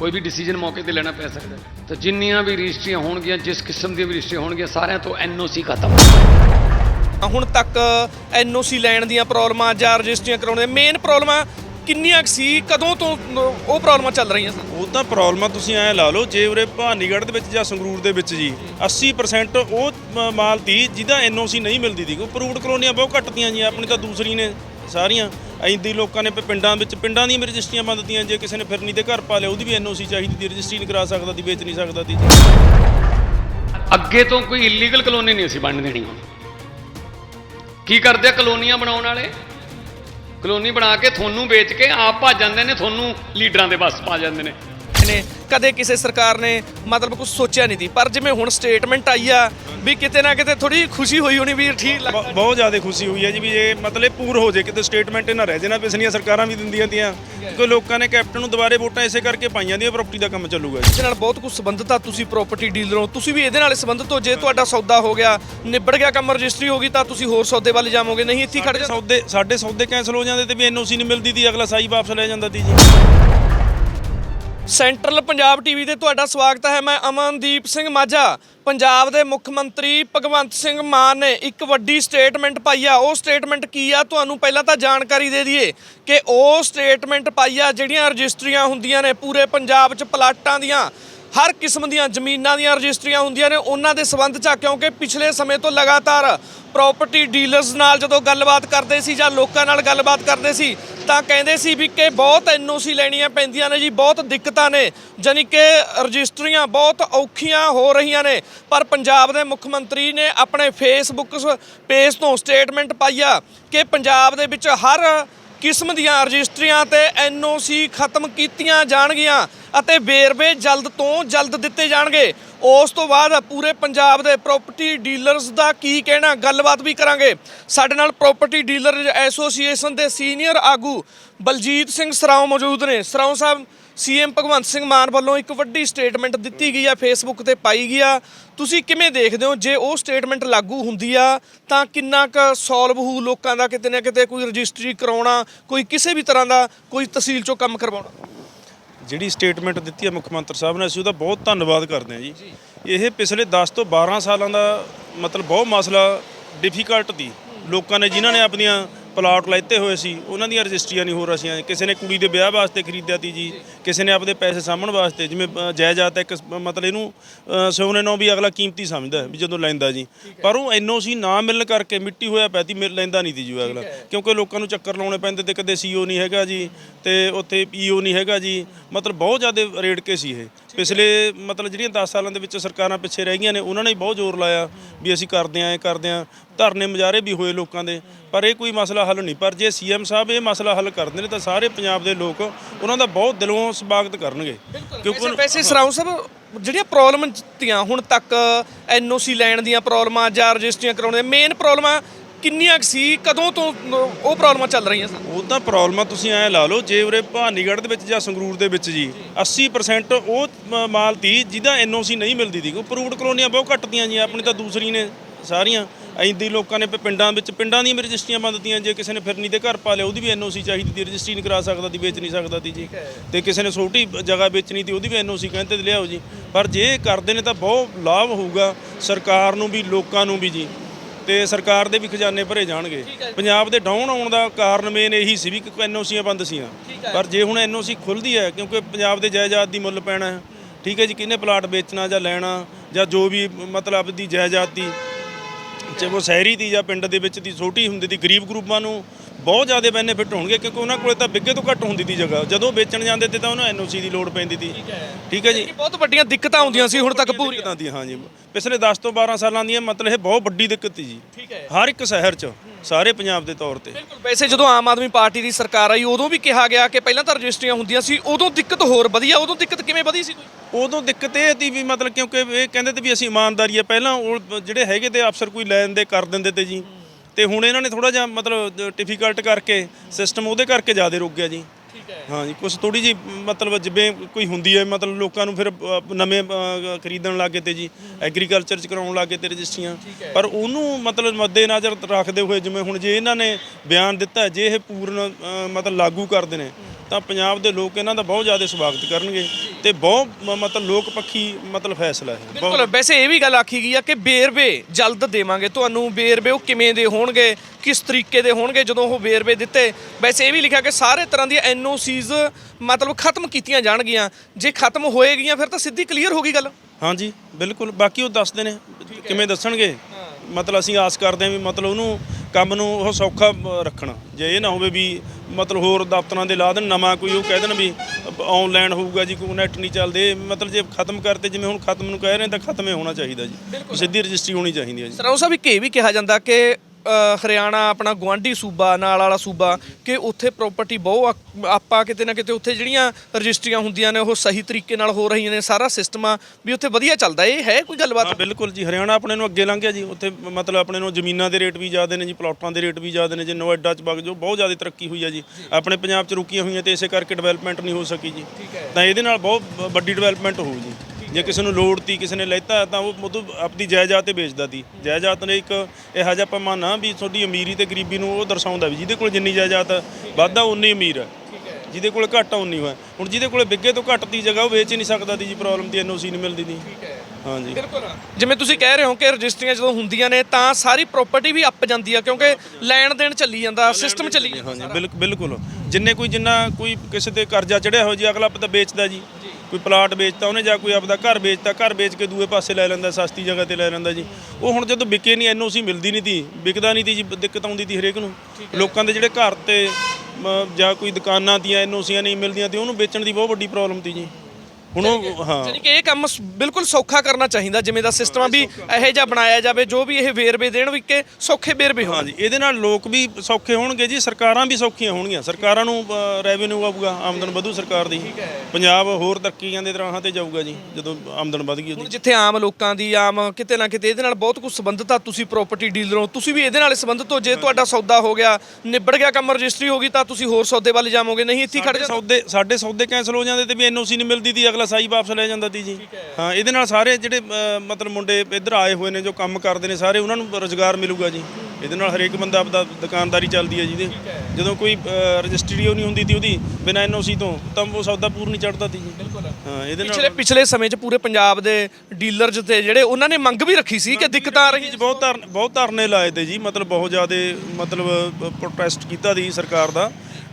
ਕੋਈ ਵੀ ਡਿਸੀਜਨ ਮੌਕੇ ਤੇ ਲੈਣਾ ਪੈ ਸਕਦਾ। ਤਾਂ ਜਿੰਨੀਆਂ ਵੀ ਰਜਿਸਟਰੀਆਂ ਹੋਣਗੀਆਂ ਜਿਸ ਕਿਸਮ ਦੀਆਂ ਵੀ ਰਜਿਸਟਰੀਆਂ ਹੋਣਗੀਆਂ ਸਾਰਿਆਂ ਤੋਂ ਐਨਓਸੀ ਖਤਮ। ਹੁਣ ਤੱਕ ਐਨਓਸੀ ਲੈਣ ਦੀਆਂ ਪ੍ਰੋਬਲਮਾਂ ਜਾਂ ਰਜਿਸਟਰੀਆਂ ਕਰਾਉਣ ਦੀਆਂ ਮੇਨ ਪ੍ਰੋਬਲਮਾਂ ਕਿੰਨੀਆਂ ਕੁ ਸੀ? ਕਦੋਂ ਤੋਂ ਉਹ ਪ੍ਰੋਬਲਮਾਂ ਚੱਲ ਰਹੀਆਂ ਸਨ? ਉਹ ਤਾਂ ਪ੍ਰੋਬਲਮ ਤੁਸੀਂ ਐ ਲਾ ਲਓ ਜੇ ਉਰੇ ਭਾਨੀਗੜ੍ਹ ਦੇ ਵਿੱਚ ਜਾਂ ਸੰਗਰੂਰ ਦੇ ਵਿੱਚ ਜੀ 80% ਉਹ ਮਾਲ ਤੀ ਜਿਹਦਾ ਐਨਓਸੀ ਨਹੀਂ ਮਿਲਦੀ ਦੀ ਅਪਰੂਵਡ ਕਲੋਨੀਆਂ ਬਹੁਤ ਘੱਟ ਤੀਆਂ ਜੀ ਆਪਣੀ ਤਾਂ ਦੂਸਰੀ ਨੇ ਸਾਰੀਆਂ। ਐਂਦੀ ਲੋਕਾਂ ਨੇ ਪਿੰਡਾਂ ਵਿੱਚ, ਪਿੰਡਾਂ ਦੀਆਂ ਵੀ ਰਜਿਸਟਰੀਆਂ ਬੰਦ ਤੀਆਂ ਜੇ ਕਿਸੇ ਨੇ ਫਿਰਨੀ ਦੇ ਘਰ ਪਾ ਲਿਆ, ਉਹਦੀ ਵੀ ਐਨਓਸੀ ਚਾਹੀਦੀ ਦੀ, ਰਜਿਸਟਰੀ ਨਹੀਂ ਕਰਾ ਸਕਦਾ ਦੀ, ਵੇਚ ਨਹੀਂ ਸਕਦਾ ਦੀ। ਅੱਗੇ ਤੋਂ ਕੋਈ ਇਲੀਗਲ ਕਲੋਨੀ ਨਹੀਂ ਅਸੀਂ ਬਣ ਦੇਣੀ ਹੁਣ। ਕੀ ਕਰਦੇ ਆ ਕਲੋਨੀਆਂ ਬਣਾਉਣ ਵਾਲੇ? ਕਲੋਨੀ ਬਣਾ ਕੇ ਤੁਹਾਨੂੰ ਵੇਚ ਕੇ ਆਪ ਭੱਜ ਜਾਂਦੇ ਨੇ, ਤੁਹਾਨੂੰ ਲੀਡਰਾਂ ਦੇ ਬਸ ਪਾ ਜਾਂਦੇ ਨੇ। ਨੇ ਕਦੇ ਕਿਸੇ ਸਰਕਾਰ ਨੇ ਮਤਲਬ ਕੁਝ ਸੋਚਿਆ ਨਹੀਂ ਸੀ। ਪਰ ਜਿਵੇਂ ਹੁਣ ਸਟੇਟਮੈਂਟ ਆਈ ਆ ਵੀ ਕਿਤੇ ਨਾ ਕਿਤੇ ਥੋੜੀ ਖੁਸ਼ੀ ਹੋਈ ਹੋਣੀ ਵੀ ਠੀਕ ਲੱਗ ਬ- ਬਹੁਤ ਜ਼ਿਆਦਾ ਖੁਸ਼ੀ ਹੋਈ ਹੈ ਜੀ ਵੀ ਇਹ ਮਤਲਬ ਪੂਰ ਹੋ ਜੇ ਕਿਤੇ ਸਟੇਟਮੈਂਟ ਇਹਨਾਂ ਰਹਿ ਜਾਣਾ ਪਿਛਲੀਆਂ ਸਰਕਾਰਾਂ ਵੀ ਦਿੰਦੀਆਂ ਤੀਆਂ। ਕਿਉਂਕਿ ਲੋਕਾਂ ਨੇ ਕੈਪਟਨ ਨੂੰ ਦੁਬਾਰੇ ਵੋਟਾਂ ਇਸੇ ਕਰਕੇ ਪਾਈਆਂ ਦੀਆਂ ਪ੍ਰਾਪਰਟੀ ਦਾ ਕੰਮ ਚੱਲੂਗਾ ਜੀ। ਇਸ ਨਾਲ ਬਹੁਤ ਕੁਝ ਸੰਬੰਧਿਤ ਆ ਤੁਸੀਂ ਪ੍ਰਾਪਰਟੀ ਡੀਲਰ ਹੋ। ਤੁਸੀਂ ਵੀ ਇਹਦੇ ਨਾਲ ਸੰਬੰਧਿਤ ਹੋ ਜੇ ਤੁਹਾਡਾ ਸੌਦਾ ਹੋ ਗਿਆ ਨਿਬੜ ਗਿਆ ਕੰਮ ਰਜਿਸਟਰੀ ਹੋ ਗਈ ਤਾਂ ਤੁਸੀਂ ਹੋਰ ਸੌਦੇ ਵੱਲ ਜਾਵੋਗੇ। ਨਹੀਂ ਇੱਥੇ ਹੀ ਖੜ ਸਾਡੇ ਜਾ ਸੌਦੇ ਸਾਡੇ ਸੌਦੇ ਕੈਂਸਲ ਹੋ ਜਾਂਦੇ ਤੇ ਵੀ ਐਨਓਸੀ ਨਹੀਂ ਮਿਲਦੀ ਤੀ ਅਗਲਾ ਸਾਈ ਵਾਪਸ ਲੈ ਜਾਂਦਾ ਤੀ ਜੀ। ਸੈਂਟਰਲ ਪੰਜਾਬ ਟੀਵੀ ਤੇ ਤੁਹਾਡਾ ਸਵਾਗਤ ਹੈ। ਮੈਂ ਅਮਨਦੀਪ ਸਿੰਘ ਮਾਝਾ। ਪੰਜਾਬ ਦੇ ਮੁੱਖ ਮੰਤਰੀ ਭਗਵੰਤ ਸਿੰਘ ਮਾਨ ਨੇ ਇੱਕ ਵੱਡੀ ਸਟੇਟਮੈਂਟ ਪਾਈ ਆ। ਉਹ ਸਟੇਟਮੈਂਟ ਕੀ ਆ? ਤੁਹਾਨੂੰ ਪਹਿਲਾਂ ਤਾਂ ਜਾਣਕਾਰੀ ਦੇ ਦਈਏ ਕਿ ਉਹ ਸਟੇਟਮੈਂਟ ਪਾਈ ਆ, ਜਿਹੜੀਆਂ ਰਜਿਸਟਰੀਆਂ ਹੁੰਦੀਆਂ ਨੇ ਪੂਰੇ ਪੰਜਾਬ 'ਚ ਪਲਾਟਾਂ ਦੀਆਂ। ਹਰ ਕਿਸਮ ਦੀਆਂ ਜ਼ਮੀਨਾਂ ਦੀਆਂ ਰਜਿਸਟਰੀਆਂ ਹੁੰਦੀਆਂ ਨੇ, ਉਹਨਾਂ ਦੇ ਸਬੰਧ 'ਚ ਆ, ਕਿਉਂਕਿ ਪਿਛਲੇ ਸਮੇਂ ਤੋਂ ਲਗਾਤਾਰ ਪ੍ਰਾਪਰਟੀ ਡੀਲਰਸ ਨਾਲ ਜਦੋਂ ਗੱਲਬਾਤ ਕਰਦੇ ਸੀ ਜਾਂ ਲੋਕਾਂ ਨਾਲ ਗੱਲਬਾਤ ਕਰਦੇ ਸੀ, ਤਾਂ ਕਹਿੰਦੇ ਸੀ ਵੀ ਕਿ ਬਹੁਤ ਐਨਓਸੀ ਲੈਣੀਆਂ ਪੈਂਦੀਆਂ ਨੇ ਜੀ, ਬਹੁਤ ਦਿੱਕਤਾਂ ਨੇ, ਜਾਣੀ ਕਿ ਰਜਿਸਟਰੀਆਂ ਬਹੁਤ ਔਖੀਆਂ ਹੋ ਰਹੀਆਂ ਨੇ। ਪਰ ਪੰਜਾਬ ਦੇ ਮੁੱਖ ਮੰਤਰੀ ਨੇ ਆਪਣੇ ਫੇਸਬੁੱਕ ਪੇਜ ਤੋਂ ਸਟੇਟਮੈਂਟ ਪਾਈਆ ਕਿ ਪੰਜਾਬ ਦੇ ਵਿੱਚ ਹਰ ਕਿਸਮ ਦੀਆਂ ਰਜਿਸਟਰੀਆਂ ਤੇ ਐਨਓਸੀ ਖਤਮ ਕੀਤੀਆਂ ਜਾਣਗੀਆਂ ਅਤੇ ਵੇਰਵੇ ਜਲਦ ਤੋਂ ਜਲਦ ਦਿੱਤੇ ਜਾਣਗੇ। ਉਸ ਤੋਂ ਬਾਅਦ ਪੂਰੇ ਪੰਜਾਬ ਦੇ ਪ੍ਰਾਪਰਟੀ ਡੀਲਰਸ ਦਾ ਕੀ ਕਹਿਣਾ, ਗੱਲਬਾਤ ਵੀ ਕਰਾਂਗੇ। ਸਾਡੇ ਨਾਲ ਪ੍ਰਾਪਰਟੀ ਡੀਲਰ ਐਸੋਸੀਏਸ਼ਨ ਦੇ ਸੀਨੀਅਰ ਆਗੂ ਬਲਜੀਤ ਸਿੰਘ ਸਰਾਓ ਮੌਜੂਦ ਨੇ। ਸਰਾਓ ਸਾਹਿਬ ਸੀਐਮ ਭਗਵੰਤ ਸਿੰਘ ਮਾਨ ਵੱਲੋਂ ਇੱਕ ਵੱਡੀ ਸਟੇਟਮੈਂਟ ਦਿੱਤੀ ਗਈ ਆ ਫੇਸਬੁੱਕ ਤੇ ਪਾਈ ਗਈ ਆ। ਤੁਸੀਂ ਕਿਵੇਂ ਦੇਖਦੇ ਹੋ? ਜੇ ਉਹ ਸਟੇਟਮੈਂਟ ਲਾਗੂ ਹੁੰਦੀ ਆ ਤਾਂ ਕਿੰਨਾ ਕੁ ਸੋਲਵ ਹੋਊ ਲੋਕਾਂ ਦਾ? ਕਿਤੇ ਨਾ ਕਿਤੇ ਕੋਈ ਰਜਿਸਟਰੀ ਕਰਾਉਣਾ ਕੋਈ ਕਿਸੇ ਵੀ ਤਰ੍ਹਾਂ ਦਾ ਕੋਈ ਤਹਿਸੀਲ ਚੋਂ ਕੰਮ ਕਰਵਾਉਣਾ? ਜਿਹੜੀ ਸਟੇਟਮੈਂਟ ਦਿੱਤੀ ਹੈ ਮੁੱਖ ਮੰਤਰੀ ਸਾਹਿਬ ਨੇ ਅਸੀਂ ਉਹਦਾ ਬਹੁਤ ਧੰਨਵਾਦ ਕਰਦੇ ਹਾਂ ਜੀ। ਇਹ ਪਿਛਲੇ 10 ਤੋਂ 12 ਸਾਲਾਂ ਦਾ ਮਤਲਬ ਬਹੁਤ ਮਸਲਾ ਡਿਫਿਕਲਟ ਦੀ ਲੋਕਾਂ ਨੇ ਜਿਨ੍ਹਾਂ ਨੇ ਆਪਣੀਆਂ ਪਲਾਟ ਲੈਤੇ ਹੋਏ ਸੀ ਉਹਨਾਂ ਦੀਆਂ ਰਜਿਸਟਰੀਆਂ ਨਹੀਂ ਹੋ ਰਹੀਆਂ ਕਿਸੇ ਨੇ ਕੁੜੀ ਦੇ ਵਿਆਹ ਵਾਸਤੇ ਖਰੀਦਿਆ ਤੀ ਜੀ ਕਿਸੇ ਨੇ ਆਪਦੇ ਪੈਸੇ ਸਾਂਭਣ ਵਾਸਤੇ ਜਿਵੇਂ ਜਾਇਦਾਦ ਇੱਕ ਮਤਲਬ ਇਹਨੂੰ ਸੋਨੇ ਨੂੰ ਵੀ ਅਗਲਾ ਕੀਮਤੀ ਸਮਝਦਾ ਵੀ ਜਦੋਂ ਲੈਂਦਾ ਜੀ। ਪਰ ਉਹ ਐਨਓਸੀ ਨਾ ਮਿਲਣ ਕਰਕੇ ਮਿੱਟੀ ਹੋਇਆ ਪੈਤੀ ਲੈਂਦਾ ਨਹੀਂ ਤੀ ਜੀ ਅਗਲਾ। ਕਿਉਂਕਿ ਲੋਕਾਂ ਨੂੰ ਚੱਕਰ ਲਾਉਣੇ ਪੈਂਦੇ ਤੇ ਕਦੇ ਸੀਓ ਨਹੀਂ ਹੈਗਾ ਜੀ ਤੇ ਉੱਥੇ ਪੀਓ ਨਹੀਂ ਹੈਗਾ ਜੀ। ਮਤਲਬ ਬਹੁਤ ਜ਼ਿਆਦਾ ਰੇਡ ਕੇ ਸੀ ਇਹ। ਪਿਛਲੇ ਮਤਲਬ ਜਿਹੜੀਆਂ 10 ਸਾਲਾਂ ਦੇ ਵਿੱਚ ਸਰਕਾਰਾਂ ਪਿੱਛੇ ਰਹਿ ਗਈਆਂ ਨੇ ਉਹਨਾਂ ਨੇ ਬਹੁਤ ਜ਼ੋਰ ਲਾਇਆ ਵੀ ਅਸੀਂ ਕਰਦੇ ਆਂ ਇਹ ਕਰਦੇ ਆਂ। ਧਰਨੇ ਮੁਜ਼ਾਹਰੇ ਵੀ ਹੋਏ ਲੋਕਾਂ ਦੇ ਪਰ ਇਹ ਕੋਈ ਮਸਲਾ ਹੱਲ ਨਹੀਂ। ਪਰ ਜੇ ਸੀਐਮ ਸਾਹਿਬ ਇਹ ਮਸਲਾ ਹੱਲ ਕਰਦੇ ਨੇ ਤਾਂ ਸਾਰੇ ਪੰਜਾਬ ਦੇ ਲੋਕ ਉਹਨਾਂ ਦਾ ਬਹੁਤ ਦਿਲੋਂ ਸਵਾਗਤ ਕਰਨਗੇ। ਕਿਉਂਕਿ ਵੈਸੇ ਸਰਾਉ ਸਾਹਿਬ ਜਿਹੜੀਆਂ ਪ੍ਰੋਬਲਮ ਤੀਆਂ ਹੁਣ ਤੱਕ ਐਨਓਸੀ ਲੈਣ ਦੀਆਂ ਪ੍ਰੋਬਲਮਾਂ ਜਾਂ ਰਜਿਸਟਰੀਆਂ ਕਰਾਉਣ ਦੀਆਂ ਮੇਨ ਪ੍ਰੋਬਲਮਾਂ ਕਿੰਨੀਆਂ ਕੁ ਸੀ ਕਦੋਂ ਤੋਂ ਉਹ ਪ੍ਰੋਬਲਮਾਂ ਚੱਲ ਰਹੀਆਂ ਸਨ ਉਹ ਤਾਂ ਪ੍ਰੋਬਲਮ ਆ ਤੁਸੀਂ ਐ ਲਾ ਲਓ ਜੇ ਉਰੇ ਭਾਨੀਗੜ੍ਹ ਦੇ ਵਿੱਚ ਜਾਂ ਸੰਗਰੂਰ ਦੇ ਵਿੱਚ ਜੀ 80% ਉਹ ਮ- ਮਾਲ ਤੀ ਜਿਹਦਾ ਐਨਓਸੀ ਨਹੀਂ ਮਿਲਦੀ ਦੀ ਅਪਰੂਵਡ ਕਲੋਨੀਆਂ ਬਹੁਤ ਘੱਟ ਤੀਆਂ ਜੀ ਆਪਣੀ ਤਾਂ ਦੂਸਰੀ ਨੇ ਸਾਰੀਆਂ। ਐਂਦੀ ਲੋਕਾਂ ਨੇ ਪ- ਪਿੰਡਾਂ ਵਿੱਚ ਪਿੰਡਾਂ ਦੀਆਂ ਵੀ ਰਜਿਸਟਰੀਆਂ ਬੰਦ ਤੀਆਂ ਜੇ ਕਿਸੇ ਨੇ ਫਿਰਨੀ ਤੇ ਘਰ ਪਾ ਲਿਆ ਉਹਦੀ ਵੀ ਐਨਓਸੀ ਚਾਹੀਦੀ ਦੀ ਰਜਿਸਟਰੀ ਨਹੀਂ ਕਰਾ ਸਕਦਾ ਦੀ ਵੇਚ ਨਹੀਂ ਸਕਦਾ ਦੀ ਜੀ। ਤੇ ਕਿਸੇ ਨੇ ਛੋਟੀ ਜਗ੍ਹਾ ਵੇਚਣੀ ਤੀ ਉਹਦੀ ਵੀ ਐਨਓਸੀ ਕਹਿੰਦੇ ਤੇ ਲਿਆਓ ਜੀ। ਪਰ ਜੇ ਇਹ ਕਰਦੇ ਨੇ ਤਾਂ ਬਹੁਤ ਲਾਭ ਹੋਊਗਾ ਸਰਕਾਰ ਨੂੰ ਵੀ ਲੋਕਾਂ ਨੂੰ ਵੀ ਜੀ। ਤੇ ਸਰਕਾਰ ਦੇ ਵੀ ਖਜ਼ਾਨੇ ਭਰੇ ਜਾਣਗੇ। ਪੰਜਾਬ ਦੇ ਡਾਊਨ ਆਉਣ ਦਾ ਕਾਰਨ ਮੇਨ ਇਹੀ ਸੀ ਵੀ ਕਿ ਐਨਓਸੀਆਂ ਬੰਦ ਸੀਆਂ। ਪਰ ਜੇ ਹੁਣ ਐਨਓਸੀ ਖੁੱਲਦੀ ਹੈ ਕਿਉਂਕਿ ਪੰਜਾਬ ਦੇ ਜਾਇਦਾਦ ਦੀ ਮੁੱਲ ਪੈਣਾ ਹੈ। ਠੀਕ ਹੈ ਜੀ ਕਿਹਨੇ ਪਲਾਟ ਵੇਚਣਾ ਜਾਂ ਲੈਣਾ ਜਾਂ ਜੋ ਵੀ ਮਤਲਬ ਦੀ ਜਾਇਦਾਦ ਦੀ ਚਾਹੇ ਉਹ ਸ਼ਹਿਰੀ ਦੀ ਜਾਂ ਪਿੰਡ ਦੇ ਵਿੱਚ ਦੀ ਛੋਟੀ ਹੁੰਦੀ ਦੀ ਗਰੀਬ ਗਰੂਪਾਂ ਨੂੰ ਬਹੁਤ ਜ਼ਿਆਦਾ ਬੈਨੀਫਿਟ ਹੋਣਗੇ ਕਿਉਂਕਿ ਉਹਨਾਂ ਕੋਲੇ ਤਾਂ ਬਿੱਗੇ ਤੋਂ ਘੱਟ ਹੁੰਦੀ ਦੀ ਜਗ੍ਹਾ। ਜਦੋਂ ਵੇਚਣ ਜਾਂਦੇ ਤੇ ਤਾਂ ਉਹਨਾਂ ਐਨਓਸੀ ਦੀ ਲੋੜ ਪੈਂਦੀ ਸੀ ਠੀਕ ਹੈ। ਜੀ। ਬਹੁਤ ਵੱਡੀਆਂ ਦਿੱਕਤਾਂ ਆਉਂਦੀਆਂ ਸੀ ਹੁਣ ਤੱਕ ਪੂਰੀ ਦਿੱਕਤਾਂ ਦੀ ਹਾਂ ਜੀ ਪਿਛਲੇ 10 ਤੋਂ 12 ਸਾਲਾਂ ਦੀਆਂ ਮਤਲਬ ਇਹ ਬਹੁਤ ਵੱਡੀ ਦਿੱਕਤ ਸੀ ਜੀ। ਹਰ ਇੱਕ ਸ਼ਹਿਰ 'ਚ ਸਾਰੇ ਪੰਜਾਬ ਦੇ ਤੌਰ ਤੇ। ਬਿਲਕੁਲ। ਵੈਸੇ ਜਦੋਂ ਆਮ ਆਦਮੀ ਪਾਰਟੀ ਦੀ ਸਰਕਾਰ ਆਈ ਉਦੋਂ ਵੀ ਕਿਹਾ ਗਿਆ ਕਿ ਪਹਿਲਾਂ ਤਾਂ ਰਜਿਸਟਰੀਆਂ ਹੁੰਦੀਆਂ ਸੀ ਉਦੋਂ ਦਿੱਕਤ ਹੋਰ ਵਧੀਆ ਉਦੋਂ ਦਿੱਕਤ ਕਿਵੇਂ ਵਧੀ ਸੀ ਕੋਈ? ਉਦੋਂ ਦਿੱਕਤ ਇਹ ਸੀ ਵੀ ਮਤਲਬ ਕਿਉਂਕਿ ਇਹ ਕਹਿੰਦੇ ਤੇ ਵੀ ਅਸੀਂ ਇਮਾਨਦਾਰੀ ਹੈ ਪਹਿਲਾਂ ਉਹ ਜਿਹੜੇ ਹੈਗੇ ਤੇ ਅਫਸਰ ਕੋਈ ਲੈਣ ਦੇ ਕਰ ਦਿੰਦੇ ਤੇ ਜੀ। ਤੇ ਹੁਣ ਇਹਨਾਂ ਨੇ ਥੋੜਾ ਜਿਹਾ ਮਤਲਬ ਡਿਫਿਕਲਟ ਕਰਕੇ ਸਿਸਟਮ ਉਹਦੇ ਕਰਕੇ ਜ਼ਿਆਦਾ ਰੁਕ ਗਿਆ ਜੀ। ਠੀਕ ਹੈ। ਹਾਂ ਜੀ ਕੁਝ ਥੋੜੀ ਜੀ ਮਤਲਬ ਜਿਵੇਂ ਕੋਈ ਹੁੰਦੀ ਹੈ ਮਤਲਬ ਲੋਕਾਂ ਨੂੰ ਫਿਰ ਨਵੇਂ ਖਰੀਦਣ ਲੱਗੇ ਤੇ ਜੀ ਐਗਰੀਕਲਚਰ ਚ ਕਰਾਉਣ ਲੱਗੇ ਤੇ ਰਜਿਸਟਰੀਆਂ। ਪਰ ਉਹਨੂੰ ਮਤਲਬ ਮੱਦੇ ਨਜ਼ਰ ਰੱਖਦੇ ਹੋਏ ਜਿਵੇਂ ਹੁਣ ਜੇ ਇਹਨਾਂ ਨੇ ਬਿਆਨ ਦਿੱਤਾ ਜੇ ਇਹ ਪੂਰਨ ਮਤਲਬ ਲਾਗੂ ਕਰਦੇ ਨੇ ਤਾਂ ਪੰਜਾਬ ਦੇ ਲੋਕ ਇਹਨਾਂ ਦਾ ਬਹੁਤ ਜ਼ਿਆਦਾ ਸਵਾਗਤ ਕਰਨਗੇ ਤੇ ਬਹੁਤ ਮ- ਮਤਲਬ ਲੋਕ ਪੱਖੀ ਮਤਲਬ ਫੈਸਲਾ ਹੈ। ਬਹੁਤ- ਬਿਲਕੁਲ ਵੈਸੇ ਇਹ ਵੀ ਗੱਲ ਆਖੀ ਗਈ ਆ ਕਿ ਵੇਰਵੇ ਜਲਦ ਦੇਵਾਂਗੇ। ਤੁਹਾਨੂੰ ਵੇਰਵੇ ਉਹ ਕਿਵੇਂ ਦੇ ਹੋਣਗੇ ਕਿਸ ਤਰੀਕੇ ਦੇ ਹੋਣਗੇ ਜਦੋਂ ਉਹ ਵੇਰਵੇ ਦਿੱਤੇ। ਵੈਸੇ ਇਹ ਵੀ ਲਿਖਿਆ ਕਿ ਸਾਰੇ ਤਰ੍ਹਾਂ ਦੀਆਂ ਐਨਓਸੀਜ਼ ਮਤਲਬ ਖਤਮ ਕੀਤੀਆਂ ਜਾਣਗੀਆਂ। ਜੇ ਖਤਮ ਹੋਏਗੀਆਂ ਫਿਰ ਤਾਂ ਸਿੱਧੀ ਕਲੀਅਰ ਹੋ ਗਈ ਗੱਲ। ਹਾਂਜੀ ਬਿਲਕੁਲ। ਬਾਕੀ ਉਹ ਦੱਸਦੇ ਨੇ ਕਿਵੇਂ ਦੱਸਣਗੇ? ਮਤਲਬ ਅਸੀਂ ਆਸ ਕਰਦੇ ਹਾਂ ਵੀ ਮਤਲਬ ਉਹਨੂੰ ਕੰਮ ਨੂੰ ਉਹ ਸੌਖਾ ਰੱਖਣ। ਜੇ ਇਹ ਨਾ ਹੋਵੇ ਵੀ ਮਤਲਬ ਹੋਰ ਦਫ਼ਤਰਾਂ ਦੇ ਲਾ ਦੇਣ ਨਵਾਂ ਕੋਈ ਉਹ ਕਹਿ ਦੇਣ ਵੀ ਆਨਲਾਈਨ ਹੋਊਗਾ ਜੀ ਕੋਈ ਨੈਟ ਨਹੀਂ ਚੱਲਦੇ ਮਤਲਬ ਜੇ ਖਤਮ ਕਰਤੇ ਜਿਵੇਂ ਹੁਣ ਖਤਮ ਨੂੰ ਕਹਿ ਰਹੇ ਤਾਂ ਖਤਮ ਹੀ ਹੋਣਾ ਚਾਹੀਦਾ ਜੀ। ਸਿੱਧੀ ਰਜਿਸਟਰੀ ਹੋਣੀ ਚਾਹੀਦੀ ਹੈ ਜੀ। ਸਰੋਂ ਸਾਹਿਬ ਇੱਕ ਇਹ ਵੀ ਕਿਹਾ ਜਾਂਦਾ ਕਿ ਹਰਿਆਣਾ ਆਪਣਾ ਗਵਾਂਢੀ ਸੂਬਾ ਨਾਲ ਵਾਲਾ ਸੂਬਾ ਕਿ ਉੱਥੇ ਪ੍ਰਾਪਰਟੀ ਬਹੁਤ ਆ- ਆਪਾਂ ਕਿਤੇ ਨਾ ਕਿਤੇ ਉੱਥੇ ਜਿਹੜੀਆਂ ਰਜਿਸਟਰੀਆਂ ਹੁੰਦੀਆਂ ਨੇ ਉਹ ਸਹੀ ਤਰੀਕੇ ਨਾਲ ਹੋ ਰਹੀਆਂ ਨੇ ਸਾਰਾ ਸਿਸਟਮ ਆ ਵੀ ਉੱਥੇ ਵਧੀਆ ਚੱਲਦਾ। ਇਹ ਹੈ ਕੋਈ ਗੱਲਬਾਤ? ਬਿਲਕੁਲ ਜੀ। ਹਰਿਆਣਾ ਆਪਣੇ ਨੂੰ ਅੱਗੇ ਲੰਘ ਗਿਆ ਜੀ। ਉੱਥੇ ਮਤਲਬ ਆਪਣੇ ਨੂੰ ਜ਼ਮੀਨਾਂ ਦੇ ਰੇਟ ਵੀ ਜ਼ਿਆਦਾ ਨੇ ਜੀ ਪਲਾਟਾਂ ਦੇ ਰੇਟ ਵੀ ਜ਼ਿਆਦਾ ਨੇ ਜੀ ਨੋਇਡਾ ਚ ਵਗ ਜੋ ਬਹੁਤ ਜ਼ਿਆਦਾ ਤਰੱਕੀ ਹੋਈ ਹੈ ਜੀ। ਆਪਣੇ ਪੰਜਾਬ ਚ ਰੁਕੀਆਂ ਹੋਈਆਂ ਤੇ ਇਸੇ ਕਰਕੇ ਡਿਵੈਲਪਮੈਂਟ ਨਹੀਂ ਹੋ ਸਕੀ ਜੀ। ਤਾਂ ਇਹਦੇ ਨਾਲ ਬਹੁਤ ਵੱਡੀ ਡਿਵੈਲਪਮੈਂਟ ਹੋਊ ਜੀ। ਜੇ ਕਿਸੇ ਨੂੰ ਲੋੜ ਤੀ ਕਿਸੇ ਨੇ ਲੈਤਾ ਤਾਂ ਉਹ ਮਤਲਬ ਆਪਣੀ ਜਾਇਦਾਦ ਤੇ ਵੇਚਦਾ ਤੀ। ਜਾਇਦਾਦ ਨੇ ਇੱਕ ਇਹੋ ਜਿਹਾ ਪੈਮਾਨਾ ਵੀ ਤੁਹਾਡੀ ਅਮੀਰੀ ਤੇ ਗਰੀਬੀ ਨੂੰ ਉਹ ਦਰਸਾਉਂਦਾ ਵੀ ਜਿਹਦੇ ਕੋਲ ਜਿੰਨੀ ਜਾਇਦਾਦ ਵਾਧਾ ਉਨੀ ਅਮੀਰ ਹੈ। ਜਿਹਦੇ ਕੋਲ ਘੱਟ ਉਨੀ ਹੋਇਆ। ਹੁਣ ਜਿਹਦੇ ਕੋਲ ਵਿੱਗੇ ਤੋਂ ਘੱਟ ਦੀ ਜਗ੍ਹਾ ਉਹ ਵੇਚ ਹੀ ਨਹੀਂ ਸਕਦਾ ਦੀ ਜੀ ਪ੍ਰੋਬਲਮ ਦੀ ਐਨਓਸੀ ਨਹੀਂ ਮਿਲਦੀ ਦੀ ਹਾਂਜੀ। ਬਿਲਕੁਲ। ਜਿਵੇਂ ਤੁਸੀਂ ਕਹਿ ਰਹੇ ਹੋ ਕਿ ਰਜਿਸਟਰੀਆਂ ਜਦੋਂ ਹੁੰਦੀਆਂ ਨੇ ਤਾਂ ਸਾਰੀ ਪ੍ਰਾਪਰਟੀ ਵੀ ਅੱਪ ਜਾਂਦੀ ਆ ਕਿਉਂਕਿ ਲੈਣ ਦੇਣ ਚੱਲੀ ਜਾਂਦਾ ਸਿਸਟਮ ਚੱਲੀ ਜਾਂਦਾ। ਹਾਂਜੀ ਬਿਲਕੁਲ ਬਿਲਕੁਲ। ਜਿੰਨੇ ਕੋਈ ਜਿੰਨਾ ਕੋਈ ਕਿਸੇ ਤੇ ਕਰਜ਼ਾ ਚੜਿਆ ਹੋ ਜੀ ਅਗਲਾ ਪਤਾ ਵੇਚਦਾ ਜੀ। ਕੋਈ ਪਲਾਟ ਵੇਚਤਾ ਉਹਨੇ ਜਾਂ ਕੋਈ ਆਪਦਾ ਘਰ ਵੇਚਤਾ ਘਰ ਵੇਚ ਕੇ ਦੂਏ ਪਾਸੇ ਲੈ ਲੈਂਦਾ ਸਸਤੀ ਜਗ੍ਹਾ ਤੇ ਲੈ ਲੈਂਦਾ ਜੀ। ਉਹ ਹੁਣ ਜਦੋਂ ਵਿਕੇ ਨਹੀਂ ਐਨਓਸੀ ਮਿਲਦੀ ਨਹੀਂ ਤੀ ਵਿਕਦਾ ਨਹੀਂ ਤੀ ਜੀ ਦਿੱਕਤ ਆਉਂਦੀ ਤੀ ਹਰੇਕ ਨੂੰ। ਲੋਕਾਂ ਦੇ ਜਿਹੜੇ ਘਰ ਤੇ ਜਾਂ ਕੋਈ ਦੁਕਾਨਾਂ ਦੀਆਂ ਐਨਓਸੀਆਂ ਨਹੀਂ ਮਿਲਦੀਆਂ ਤੇ ਉਹਨੂੰ ਵੇਚਣ ਦੀ ਬਹੁਤ ਵੱਡੀ ਪ੍ਰੋਬਲਮ ਤੀ ਜੀ। ਹੁਣ ਉਹ ਹਾਂ। ਯਾਨੀ ਕਿ ਇਹ ਕੰਮ ਸ- ਬਿਲਕੁਲ ਸੌਖਾ ਕਰਨਾ ਚਾਹੀਦਾ ਜਿਵੇਂ ਦਾ ਸਿਸਟਮ ਆ ਵੀ ਇਹੋ ਜਿਹਾ ਬਣਾਇਆ ਜਾਵੇ ਜੋ ਵੀ ਇਹ ਵੇਰਵੇ ਦੇਣ ਵੀ ਕਿ ਸੌਖੇ ਵੇਰਵੇ ਹੋਣ। ਹਾਂਜੀ ਇਹਦੇ ਨਾਲ ਲੋਕ ਵੀ ਸੌਖੇ ਹੋਣਗੇ ਜੀ ਸਰਕਾਰਾਂ ਵੀ ਸੌਖੀਆਂ ਹੋਣਗੀਆਂ। ਸਰਕਾਰਾਂ ਨੂੰ ਰੈਵਨਿਊ ਆਊਗਾ ਆਮਦਨ ਵਧੂ ਸਰਕਾਰ ਦੀ। ਪੰਜਾਬ ਹੋਰ ਤਰੱਕੀਆਂ ਦੇ ਰਾਹਾਂ ਤੇ ਜਾਊਗਾ ਜੀ ਜਦੋਂ ਆਮਦਨ ਵਧ ਗਈ ਉਹਦੀ। ਹੁਣ ਜਿੱਥੇ ਆਮ ਲੋਕਾਂ ਦੀ ਆਮ ਕਿਤੇ ਨਾ ਕਿਤੇ ਇਹਦੇ ਨਾਲ ਬਹੁਤ ਕੁਝ ਸੰਬੰਧਿਤ ਆ ਤੁਸੀਂ ਪ੍ਰਾਪਰਟੀ ਡੀਲਰ ਹੋ ਤੁਸੀਂ ਵੀ ਇਹਦੇ ਨਾਲ ਸੰਬੰਧਿਤ ਹੋ। ਜੇ ਤੁਹਾਡਾ ਸੌਦਾ ਹੋ ਗਿਆ ਨਿਬੜ ਗਿਆ ਕੰਮ ਰਜਿਸਟਰੀ ਹੋ ਗਈ ਤਾਂ ਤੁਸੀਂ ਹੋਰ ਸੌਦੇ ਵੱਲ ਜਾਵੋਗੇ ਨਹੀਂ ਇੱਥੇ ਹੀ ਖੜ ਸਾਡੇ ਜਾ ਸੌਦੇ ਸਾਡੇ ਸੌਦੇ ਕੈਂਸਲ ਹੋ ਜਾਂਦੇ ਤੇ ਵੀ ਐਨਓਸੀ ਨਹੀਂ ਮਿਲਦੀ ਤੀ ਅਗਲਾ ਸਾਈ ਵਾਪਸ ਲੈ ਜਾਂਦਾ ਤੀ ਜੀ। ਹਾਂ। ਇਹਦੇ ਨਾਲ ਸਾਰੇ ਜਿਹੜੇ ਅ, ਮਤਲਬ ਮੁੰਡੇ ਇੱਧਰ ਆਏ ਹੋਏ ਨੇ ਜੋ ਕੰਮ ਕਰਦੇ ਨੇ ਸਾਰੇ ਉਹਨਾਂ ਨੂੰ ਰੋਜ਼ਗਾਰ ਮਿਲੂਗਾ ਜੀ। ਇਹਦੇ ਨਾਲ ਹਰੇਕ ਬੰਦਾ ਆਪਦਾ ਦੁਕਾਨਦਾਰੀ ਚੱਲਦੀ ਹੈ ਜਿਹਦੇ ਜਦੋਂ ਕੋਈ ਰਜਿਸਟਰੀ ਉਹ ਨਹੀਂ ਹੁੰਦੀ ਤੀ ਉਹਦੀ ਬਿਨਾਂ ਐਨਓਸੀ ਤੋਂ ਤਾਂ ਉਹ ਸੌਦਾ ਪੂਰ ਨਹੀਂ ਚੜਦਾ ਤੀ ਜੀ। ਹਾਂ ਇਹਦੇ ਨਾਲ ਪਿਛਲੇ ਪਿਛਲੇ ਸਮੇਂ 'ਚ ਪੂਰੇ ਪੰਜਾਬ ਦੇ ਡੀਲਰਸ ਤੇ ਜਿਹੜੇ ਉਹਨਾਂ ਨੇ ਮੰਗ ਵੀ ਰੱਖੀ ਸੀ ਕਿ ਦਿੱਕਤਾਂ ਆ ਰਹੀਆਂ ਜੀ ਬਹੁਤ ਧਰਨ ਬਹੁਤ ਧਰਨੇ ਲਾਏ ਤੇ ਜੀ ਮਤਲਬ ਬਹੁਤ ਜ਼ਿਆਦਾ ਮਤਲਬ ਪ੍ਰੋਟੈਸਟ ਕੀਤਾ ਦੀ ਸਰਕਾਰ ਦਾ।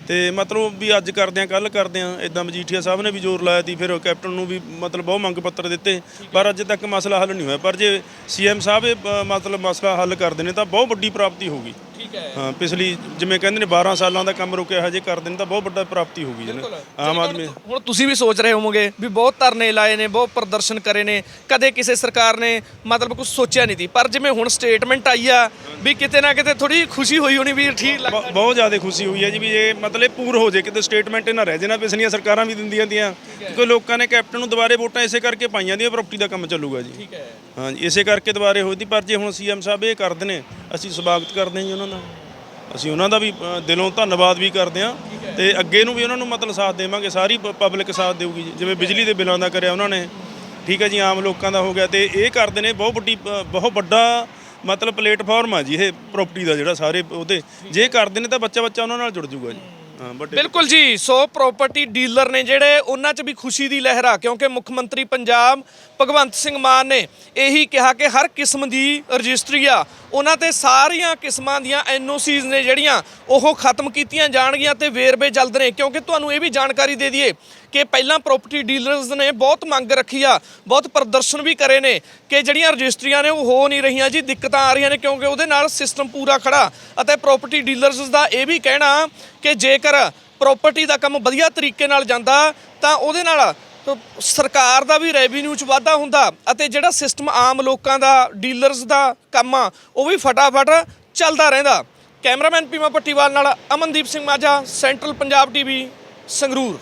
ਤੇ ਮਤਲਬ ਵੀ ਅੱਜ ਕਰਦੇ ਆ ਕੱਲ ਕਰਦੇ ਆ ਇਦਾਂ ਮਜੀਠੀਆ ਸਾਹਿਬ ਨੇ ਵੀ ਜ਼ੋਰ ਲਾਇਆ ਤੀ ਫਿਰ ਕੈਪਟਨ ਨੂੰ ਵੀ ਮਤਲਬ ਬਹੁਤ ਮੰਗ ਪੱਤਰ ਦਿੱਤੇ। ਪਰ ਅੱਜ ਤੱਕ ਮਸਲਾ ਹੱਲ ਨਹੀਂ ਹੋਇਆ। ਪਰ ਜੇ ਸੀਐਮ ਸਾਹਿਬ ਇਹ ਅ, ਮਤਲਬ ਮਸਲਾ ਹੱਲ ਕਰਦੇ ਨੇ ਤਾਂ ਬਹੁਤ ਵੱਡੀ ਪ੍ਰਾਪਤੀ ਹੋਊਗੀ। ਠੀਕ ਹੈ। ਹਾਂ ਪਿਛਲੀ ਜਿਵੇਂ ਕਹਿੰਦੇ ਨੇ 12 ਸਾਲਾਂ ਦਾ ਕੰਮ ਰੁਕਿਆ ਹਜੇ ਕਰਦੇ ਨੇ ਤਾਂ ਬਹੁਤ ਵੱਡਾ ਪ੍ਰਾਪਤੀ ਹੋਊਗੀ ਜੀ ਆਮ ਆਦਮੀ ਹੁਣ ਤੁਸੀਂ ਵੀ ਸੋਚ ਰਹੇ ਹੋਵੋਗੇ ਵੀ ਬਹੁਤ ਧਰਨੇ ਲਾਏ ਨੇ ਬਹੁਤ ਪ੍ਰਦਰਸ਼ਨ ਕਰੇ ਨੇ ਕਦੇ ਕਿਸੇ ਸਰਕਾਰ ਨੇ ਮਤਲਬ ਕੁਝ ਸੋਚਿਆ ਨਹੀਂ ਸੀ। ਪਰ ਜਿਵੇਂ ਹੁਣ ਸਟੇਟਮੈਂਟ ਆਈ ਆ ਵੀ ਕਿਤੇ ਨਾ ਕਿਤੇ ਥੋੜੀ ਖੁਸ਼ੀ ਹੋਈ ਹੋਣੀ ਵੀ ਠੀਕ ਬਹੁਤ ਜ਼ਿਆਦਾ ਖੁਸ਼ੀ ਹੋਈ ਹੈ ਜੀ ਵੀ ਇਹ ਮਤਲਬ ਪੂਰ ਹੋ ਜੇ ਕਿਤੇ ਸਟੇਟਮੈਂਟ ਨਾ ਰਹਿ ਜੇ ਨਾ ਪਿਛਲੀਆਂ ਸਰਕਾਰਾਂ ਵੀ ਦਿੰਦੀਆਂ ਦੀਆਂ ਕਿਉਂਕਿ ਲੋਕਾਂ ਨੇ ਕੈਪਟਨ ਨੂੰ ਦੁਬਾਰੇ ਵੋਟਾਂ ਇਸੇ ਕਰਕੇ ਪਾਈਆਂ ਦੀਆਂ ਪ੍ਰਾਪਰਟੀ ਦਾ ਕੰਮ ਚੱਲੂਗਾ ਜੀ। ਠੀਕ ਹੈ। ਹਾਂਜੀ ਇਸੇ ਕਰਕੇ ਦੁਬਾਰੇ ਹੋਈ ਦੀ ਪਰ ਜੇ ਹੁਣ ਸੀਐਮ ਸਾਹਿਬ ਇਹ ਕਰਦੇ ਨੇ ਅਸੀਂ ਸਵਾਗਤ ਕਰਦੇ ਹਾਂ ਜੀ ਉਹਨਾਂ ਦਾ। ਅਸੀਂ ਉਹਨਾਂ ਦਾ ਵੀ ਅ, ਦਿਲੋਂ ਧੰਨਵਾਦ ਵੀ ਕਰਦੇ ਹਾਂ ਤੇ ਅੱਗੇ ਨੂੰ ਵੀ ਉਹਨਾਂ ਨੂੰ ਮਤਲਬ ਸਾਥ ਦੇਵਾਂਗੇ। ਸਾਰੀ ਪ ਪਬਲਿਕ ਸਾਥ ਦੇਊਗੀ ਜੀ। ਜਿਵੇਂ ਬਿਜਲੀ ਦੇ ਬਿੱਲਾਂ ਦਾ ਕਰਿਆ ਉਹਨਾਂ ਨੇ। ਠੀਕ ਹੈ ਜੀ ਆਮ ਲੋਕਾਂ ਦਾ ਹੋ ਗਿਆ ਤੇ ਇਹ ਕਰਦੇ ਨੇ ਬਹੁਤ ਵੱਡੀ ਅ, ਬਹੁਤ ਵੱਡਾ ਮਤਲਬ ਪਲੇਟਫਾਰਮ ਆ ਜੀ ਇਹ ਪ੍ਰਾਪਰਟੀ ਦਾ ਜਿਹੜਾ ਸਾਰੇ ਉਹਦੇ। ਜੇ ਕਰਦੇ ਨੇ ਤਾਂ ਬੱਚਾ ਬੱਚਾ ਉਹਨਾਂ ਨਾਲ ਜੁੜ ਜੂਗਾ ਜੀ। ਬਿਲਕੁਲ ਜੀ, ਸੋ ਪ੍ਰਾਪਰਟੀ ਡੀਲਰ ਨੇ ਜਿਹੜੇ ਉਹਨਾਂ 'ਚ ਵੀ ਖੁਸ਼ੀ ਦੀ ਲਹਿਰ ਆ, ਕਿਉਂਕਿ ਮੁੱਖ ਮੰਤਰੀ ਪੰਜਾਬ ਭਗਵੰਤ ਸਿੰਘ ਮਾਨ ਨੇ ਇਹੀ ਕਿਹਾ ਕਿ ਹਰ ਕਿਸਮ ਦੀ ਰਜਿਸਟਰੀ ਆ, ਉਹਨਾਂ ਤੇ ਸਾਰੀਆਂ ਕਿਸਮਾਂ ਦੀਆਂ ਐਨਓਸੀਜ਼ ਨੇ ਜਿਹੜੀਆਂ ਉਹ ਖਤਮ ਕੀਤੀਆਂ ਜਾਣਗੀਆਂ ਤੇ ਵੇਰਵੇ ਜਲਦ ਨੇ, ਕਿਉਂਕਿ ਤੁਹਾਨੂੰ ਇਹ ਵੀ ਜਾਣਕਾਰੀ ਦੇ ਦਈਏ ਕਿ ਪਹਿਲਾਂ ਪ੍ਰਾਪਰਟੀ ਡੀਲਰਸ ਨੇ ਬਹੁਤ ਮੰਗ ਰੱਖੀ ਆ, ਬਹੁਤ ਪ੍ਰਦਰਸ਼ਨ ਵੀ ਕਰੇ ਨੇ ਕਿ ਜਿਹੜੀਆਂ ਰਜਿਸਟਰੀਆਂ ਨੇ ਉਹ ਹੋ ਨਹੀਂ ਰਹੀਆਂ ਜੀ, ਦਿੱਕਤਾਂ ਆ ਰਹੀਆਂ ਨੇ ਕਿਉਂਕਿ ਉਹਦੇ ਨਾਲ ਸਿਸਟਮ ਪੂਰਾ ਖੜਾ। ਅਤੇ ਪ੍ਰਾਪਰਟੀ ਡੀਲਰਸ ਦਾ ਇਹ ਵੀ ਕਹਿਣਾ ਕਿ ਜੇਕਰ ਪ੍ਰਾਪਰਟੀ ਦਾ ਕੰਮ ਵਧੀਆ ਤਰੀਕੇ ਨਾਲ ਜਾਂਦਾ, ਤਾਂ ਉਹਦੇ ਨਾਲ ਸਰਕਾਰ ਦਾ ਵੀ ਰੈਵਨਿਊ ਚ ਵਾਧਾ ਹੁੰਦਾ ਅਤੇ ਜਿਹੜਾ ਸਿਸਟਮ ਆਮ ਲੋਕਾਂ ਦਾ ਡੀਲਰਸ ਦਾ ਕੰਮ ਆ, ਉਹ ਵੀ ਫਟਾਫਟ ਚੱਲਦਾ ਰਹਿੰਦਾ। ਕੈਮਰਾਮੈਨ ਪੀਮਾ ਪੱਟੀਵਾਲ ਨਾਲ ਅਮਨਦੀਪ ਸਿੰਘ ਮਾਝਾ ਸੈਂਟਰਲ ਪੰਜਾਬ ਟੀਵੀ ਸੰਗਰੂਰ।